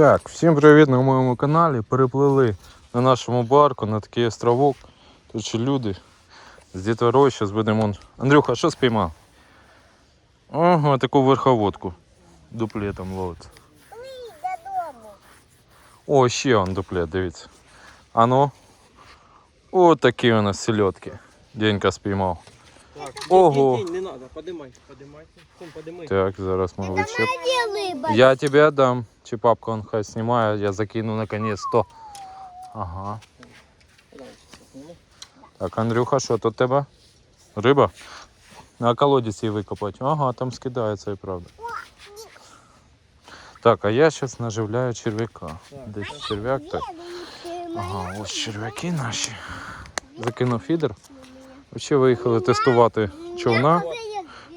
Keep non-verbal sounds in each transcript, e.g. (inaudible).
Так, всім привіт на моєму каналі. Переплили на нашому барку на такий островок. Тут ще люди з дітворою. Зараз будемо. Андрюха, що спіймав? Ага, таку верховодку. Дуплетом ловиться. О, ще он дуплет, дивіться. А ну. О, такі у нас сельодки. Денька спіймав. Так, Ого. День, день, не надо, подымай, подымай. Кум, подымай. Так, зараз ми вичеп. Где рыба? Я тебе отдам. Чи папка он хай знімає, я закину наконец то. Ага. Давай, сейчас сниму. Так, Андрюха, що тут тебе? Риба? На колодязь її викопати. Ага, там скидається і правда. Так, а я зараз наживляю черв'яка. Десь черв'як так. Ага, ось черв'яки наші. Закинув фідер. Взагалі виїхали тестувати човна.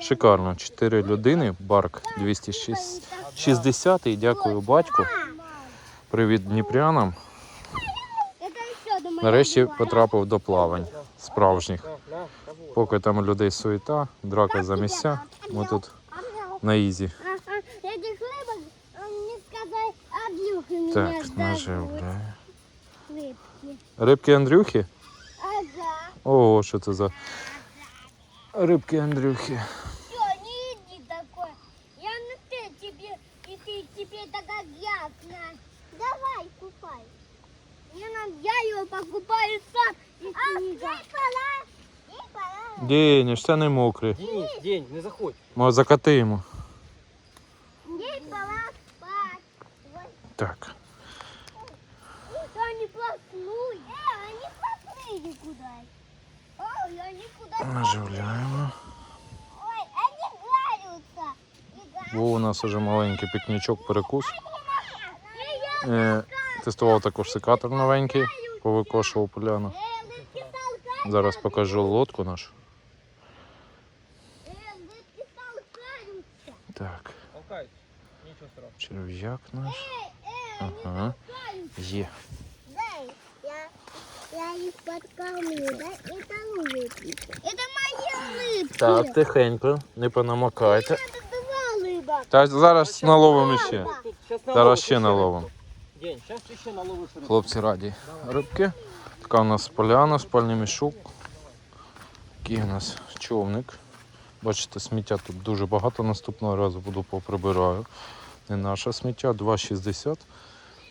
Шикарно. Чотири людини, барк 260. І дякую батьку. Привіт дніпрянам. Нарешті потрапив до плавань справжніх. На, на, кого? Поки там у людей суета, драка за місця. Ми тут на ізі. Этих рыбок, мне сказали, Андрюха меня Так, ждать наживляю. будет. Рыбки. Рибки Андрюхи? Ого, що це за рибки Андрюхи. Все, не иди такой. Я на ты тебе, и ты теперь такая грязная. Давай, купай. Я, нам, я ее покупаю сам, а, не пора. День, все не мокрі. День, день, не заходь. Ми закатимо. Дай пора спать. Так. что они плохнули. Э, они поплыли куда Ой, они куда Наживляємо. Ой, они граются. И Був у нас уже маленький пікнічок, перекус. граются. Е, тестував також секатор новенький, повикошував поляну. Э, рыбки толкаются. Зараз покажу лодку нашу. Э, рыбки толкаются. Так, Толкай. Ничего страшного. черв'як наш. Э, они Ага. толкаются. Є. Дай, я, я их подкормлю, да? Это рыбки. Это мои рыбки. Так, тихенько, не понамокайте. Это два рыба. Та зараз наловимо ще. Тут сейчас Зараз ще наловимо. День, сейчас еще наловишь рыбу. Хлопці раді рибки. Така у нас поляна, спальний мішок. Такий у нас човник. Бачите, сміття тут дуже багато. Наступного разу буду поприбираю. Не наше сміття, 2,60.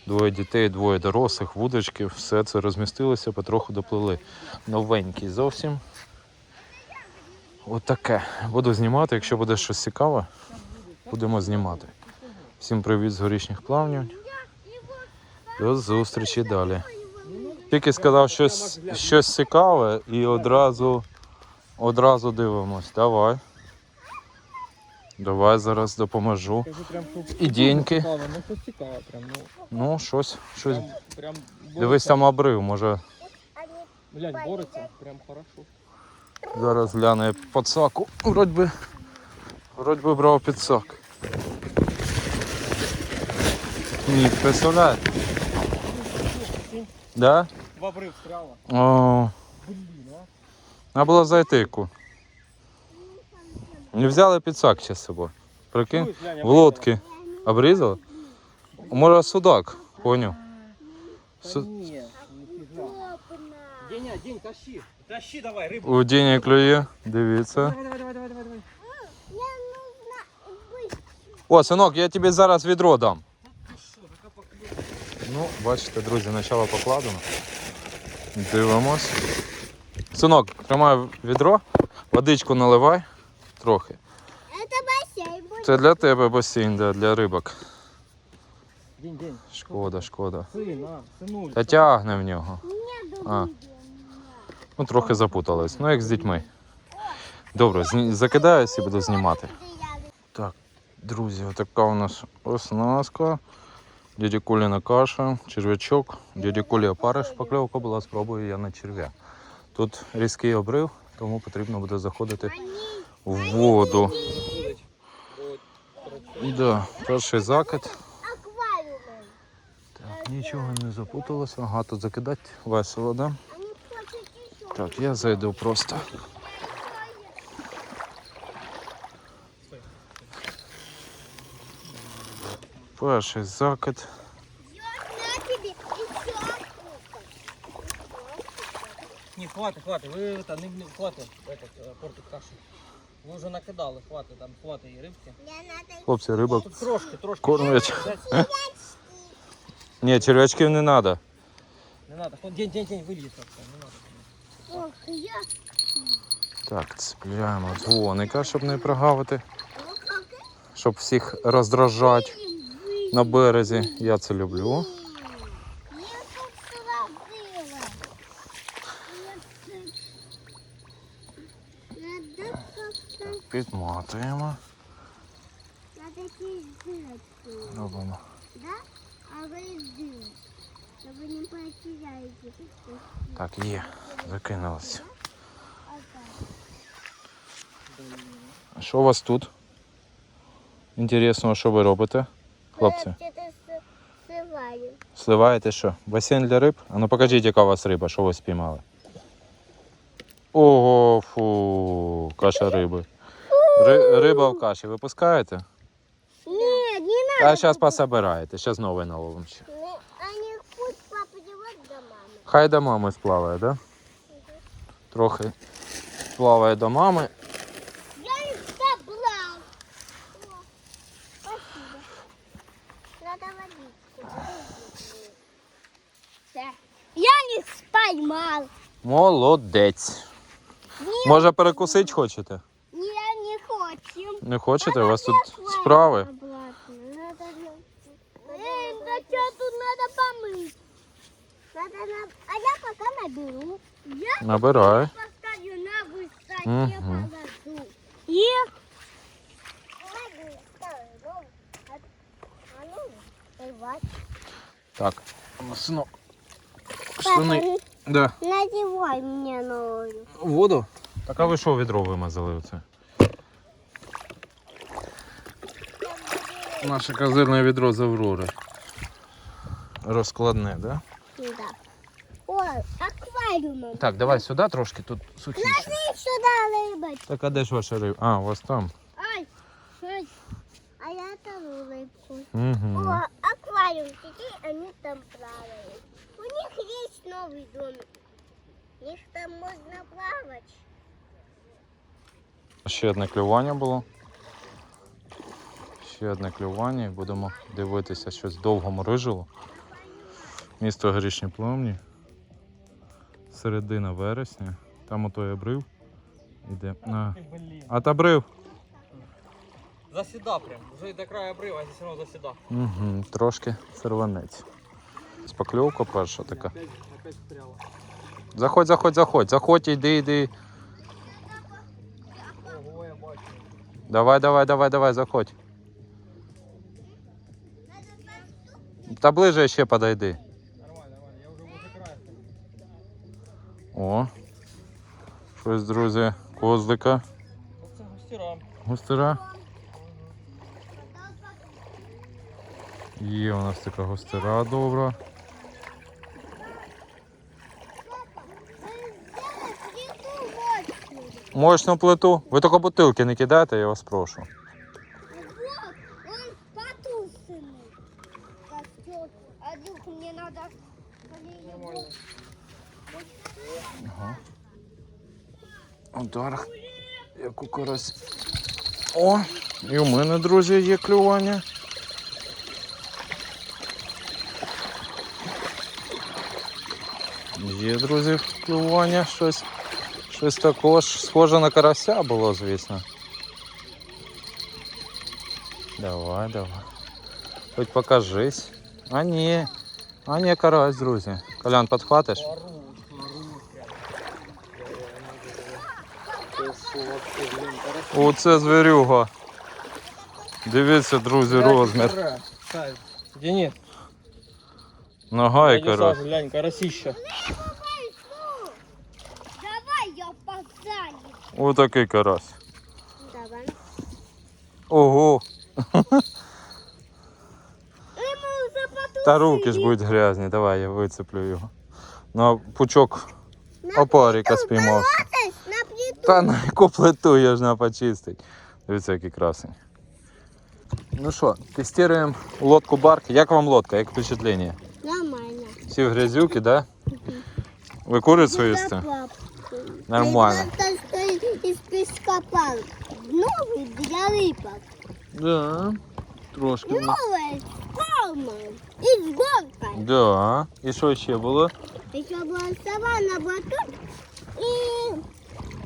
Двоє дітей, двоє дорослих, вудочки, все це розмістилося, потроху доплили. Новенький зовсім. Отаке. Буду знімати, якщо буде щось цікаве, будемо знімати. Всім привіт з горішніх плавнів. До зустрічі далі. Тільки сказав щось, щось цікаве і одразу, одразу дивимось. Давай. Давай зараз допоможу. Прям, что І деньки. цікаво, ну що цікаво прям, ну, Ну, щось, щось. прям, прям Дивись там обрив, може Блядь, бореться, прям хорошо. зараз гляне підсаку. Вроді би, вроді би брав підсак. Ні, представляєте? Да? В обрыв встряла. О, Блин, а. треба було зайти. ку. Не взяли підсак ще з собою. Прикинь? Ой, глянь, В лодці. Обрізали? Може судак, поняв. Да Су- не, нифига. Опана. Деня, день, тащи. Тащи давай, рыбу. У Діні клює, дивіться. Давай, давай, давай, давай, давай. Мне нужно быть. О, синок, я тобі зараз відро дам. Ты шо, така поклювка. Ну, бачите, друзі, начало покладено. Дивимось. Синок, тримай відро, водичку наливай трохи. Это бассейн. будет. Це для тебе басейн, да, для рибок. День, день. Шкода, шкода. Сын, а, сынуль. Та тягне в нього. Мне А. думаю. Ну, трохи запутались. Ну, як з дітьми. Добре, зні... закидаюсь і буду знімати. Так, друзі, така у нас оснастка. Дяді Коліна каша, черв'ячок. Дяді Колі опариш покльовка була, спробую я на черв'я. Тут різкий обрив, тому потрібно буде заходити в воду. Да, Перший закид. Так, Нічого не запуталося. Ага, тут закидати весело, да? Так, я зайду просто. Перший закид. Не, хватит, хватит, вы это, не, хватит, этот, э, портит кашу. Ви вже накидали, хватить, там хватить і рибки. Хлопці, риба Тут трошки, трошки. кормлять. Дать. Ні, черв'ячків не треба. Не надо. Ход- День, день, день. Не надо. Ох, я... Так, цепляємо дзвоника, щоб не прогавити, щоб всіх роздражати на березі. Я це люблю. Я тут сразила. Надо как-то... Підматуємо. Надо кизать. Робимо. Да? А вы дым. Чтобы не потеряете. Так, є. Закинулося. Що у вас тут? Інтересно, що ви робите? Хлопці, Это сываю. сливаєте що? Басейн для риб? А ну покажіть, яка у вас риба, що ви спіймали. Ого, фу, каша риби. Ри- риба в каші випускаєте? Нет, не надо. А зараз пособираєте, зараз новий наловимо ще. Ну, Они пусть папа до мамы. Хай до мами сплаває, да? Трохи плаває до мами. Я их собрал. О, спасибо. Надо водичку. Я их поймал. Молодець. Нет, Може перекусити хочете? не, не хотим. Не хочете? У вас тут справи? Обратно. Надо... Эй, да что тут надо помыть? Надо на... А я пока наберу. Я Набирай. поставлю на высоте Мгм. положу. И... А ну, плевать. Так, сынок. Штани. Да. Надевай мне новую. Воду? Так а ви що відро вимазали оце? Наше козирне відро з Аврори. Розкладне, да? Да. Ой, аквариумом. Так, давай сюди трошки, тут сухіше. Ложи сюда рыбочку. Так, а де ж ваша риба? А, у вас там. Ай, ай. А я там рыбку. Угу. О, аквариум, теперь они там плавают. У них есть новый домик. У них там можно плавать. Ще одне клювання було. Ще одне клювання будемо дивитися щось довго морожило. Місто Горішні Плавні. Середина вересня. Там отой обрив. Іде. На. Блин. А та брив. Засіда прям. Вже до краю обрива, а все одно засіда. Угу, трошки сорванець. Спакльовка перша така. Опять, опять встряла. Заходь, заходь, заходь, заходь, іди, іди. Ого, я бачу. Давай, давай, давай, давай, заходь. Та ближе ще подойди. О. Щось, друзі, козлика. Оце гостіра. Густера. Є у нас така густера добра. Мощну плиту. Ви тільки бутилки не кидайте, я вас прошу. Удар. Як у карась. О, і у мене, друзі, є клювання. Є, друзі, клювання, щось. Щось також схоже на карася було, звісно. Давай, давай. Хоч покажись. А ні. А ні, карась, друзі. Колян, підхватиш? Оце звірюга. Дивіться, друзі, розмір. Денис, Нога і Денис, карась. глянь, карасища. Давай я посадим. Отакий карась. Давай. Ого. Та руки ж будуть грязні. Давай я вицеплю його. На пучок опарика спіймався. Эй, На плиту. Та на яку плиту я ж на почистить. Дивіться, який красень. Ну що, тестуємо лодку барк. Як вам лодка? Як впечатлення? Нормально. Всі в грязюки, да? Ви курицю їсте? Нормально. Это что из песка пал. Новый для рыбок. Да. Трошки. Новая с палмой. И с горкой. Да. І що ще було? Еще была саванна батут и,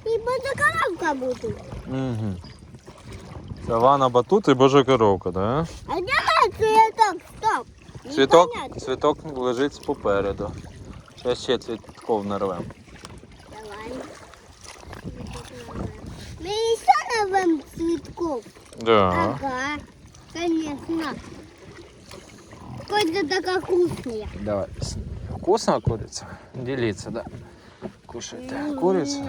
и базакаравка будет. Угу. Савана батут і божа коровка, да? А где мой цветок? Стоп. Цвіток, Непонятно. цвіток лежить попереду. Зараз ще цвітков нарвемо. Давай. Мы еще нарвем цветков. Да. Ага, конечно. Какой-то такая вкусная. Давай. Вкусна куриця? Діліться, да. Кушайте курицю.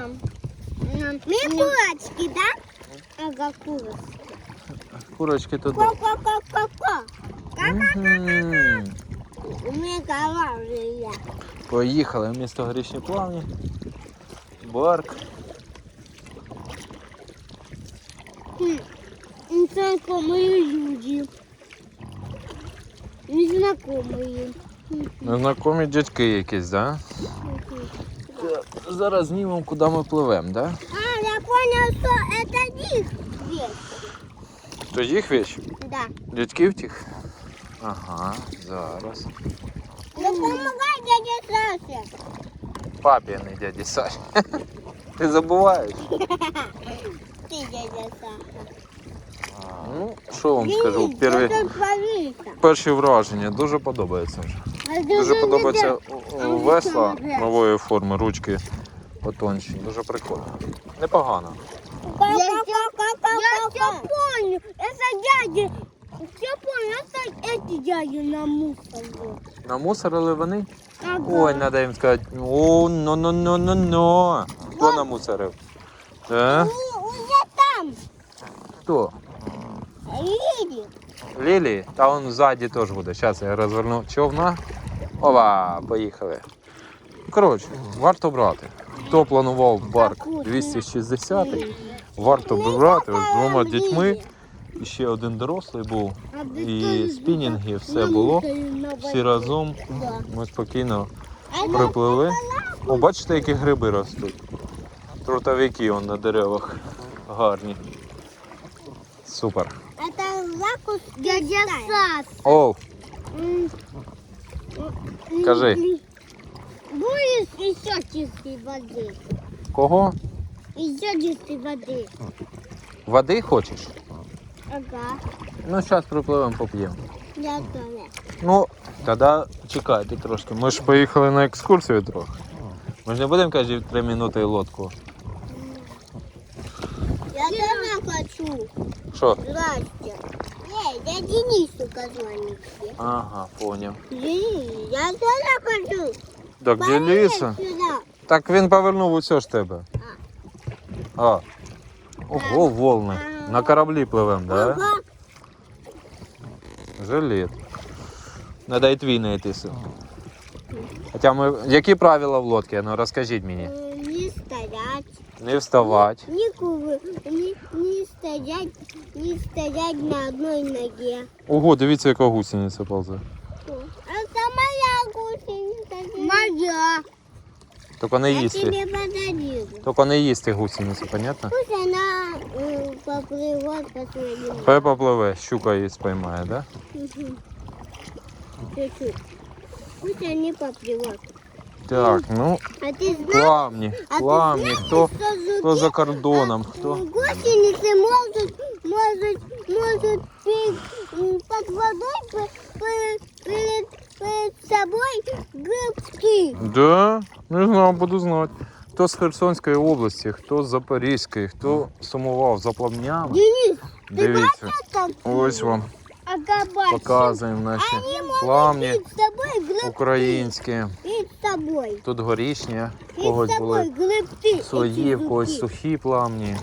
Мы курочки, да? Ага, курочки. Курочки тут. Ко-ко-ко-ко-ко. Мгм. У меня голова уже я. Поїхали в місто Горішні Плавні. Барк. Хм, Незнакомые люди. Незнакомые. Знакомі дядьки якісь, да? Зараз знімемо, куди ми пливемо, да? А, я понял, что это их вещь. То їх віч? Да. Дядьків тих? Ага, зараз. Да помогай дяде Саше. Папі, а не дяді Саш. Ти забуваєш? (laughs) Ты дядя Саша. Ну, що вам скажу, Видишь, перві, это творится. перші враження дуже подобається вже. А Дуже ты подобається же о, о, весла нової форми, ручки потонші. Дуже прикольно. Непогано. Я, я все помню. Это дядя. Все помню. Это эти дяди на мусор. Намусорили вони? Ага. Ой, треба їм сказати. О, но но но но но Хто намусорив? Е? У- Уже там. Хто? Лили. Лілі? Та он ззаді теж буде. Зараз я розверну човна. Ова, поїхали. Коротше, варто брати. Хто планував барк 260, варто брати з двома дітьми. І ще один дорослий був. І спінінги, все було. Всі разом ми спокійно приплили. О, бачите, які гриби ростуть. Трутовики он на деревах. Гарні. Супер. Это лакус дядя Сас. О, Скажи. Будешь еще чистой воды. кого? Еще чистой воды. Води хочеш? Ага. Ну, зараз припливемо, поп'ємо. Я тоже. Ну, тоді чекайте трошки. Ми ж поїхали на екскурсію трохи. Ми ж не будемо каже, три минути лодку. Я тоже хочу. Що? Здрасте. Эй, я Денису позвонить. Ага, поняв. Денис, я тоже хочу. Так, діліться. Сюда. Так він повернув усе ж тебе. А. Ого, волни. На кораблі пливемо, да? Ага. Жилет. Надо і твій знайтися. Хоча ми. Які правила в лодці? Ну розкажіть мені. Э, Не стоять. Не вставати. Не, кувы, не, не стоять, не стоять на одной ноге. Ого, дивіться, яка гусениця ползе. Это моя гусеница. Моя. Тільки не Я їсти. тебе подарила. Тільки не їсти гусеницю, понятно? Пусть она э, поплывет по своему. Пепа пливе, щука її спіймає, да? Мгм. Чуть-чуть. Пусть они поплывут. Так, ну, А ты знаешь, плавні, а ты плавні. знаешь, Хто, что жуки, хто за кордоном, хто. Гусеницы могут, могут, могут перед, м, под водой пе- пе- перед, перед собой грибки. Да? Не знаю, буду знати. Хто з Херсонської області, хто з Запорізької, хто сумував за плавнями. Денис, Дивіться, как ось вам Акабачи. показуємо наші Они могут плавні перед собой грибки. українські. Перед собой. Тут горішні, в Перед когось собой були грибки. свої, в эти когось жуки. сухі плавні.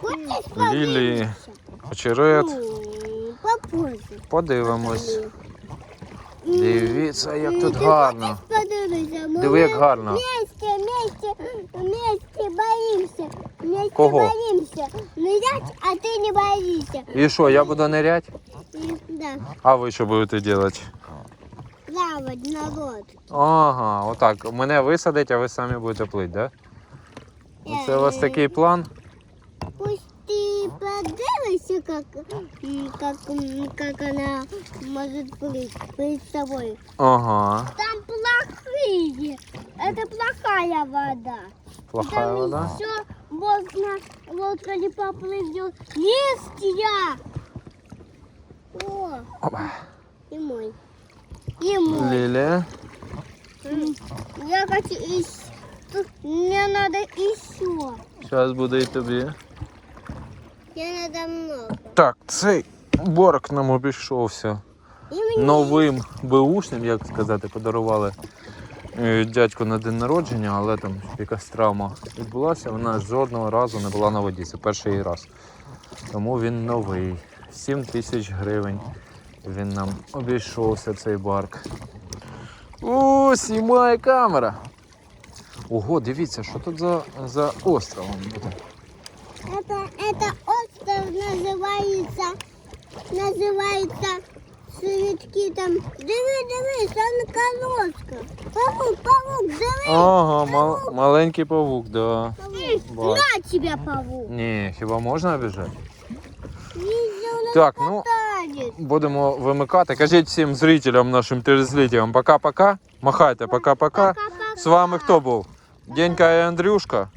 Хочешь Лілії, подивитися? очерет. М, Попозже. Подивимось. М, Дивіться, як м, тут ти гарно. хочеш подивитися? Ми Диви, як гарно. Вместе, вместе, вместе боимся. Вместе Кого? боимся. Нырять, а ты не боишься. І що, я буду нырять? И- Да. А ви що будете робити? плавать на лодке. Ага, отак. Мене висадить, а ви самі будете плити, так? Да? Оце у вас такий план? Пусть ты подивишься, как, м, как, м, как она может плыть перед собой. Ага. Там плохие. Это плохая вода. Плохая Там вода. еще можно, лодка не поплывет. Листья. О, Опа. и мой. И мой. Лілія. М, Я хочу еще. Мне надо еще. Зараз буде і тобі. Мне надо много. Так, цей борг нам обійшовся. Новим беушним, як сказати, подарували е, дядьку на день народження, але там якась травма відбулася. Вона жодного разу не була на воді. Це перший раз. Тому він новий. 7 тисяч гривень. Він нам обійшовся цей барк. О, знімає камера. Ого, дивіться, що тут за, за островом буде. Это, это остров называется, называется Светки там. Диви, диви, там колодка. Павук, павук, диви. Ага, мал- маленький павук, да. Павук. На тебя, павук. Ні, хіба можна обіжати? Так, ну будемо вимикати. Кажіть всім зрителям, нашим телезрителям пока-пока. Махайте. Пока-пока. З вами хто був? Денька і Андрюшка.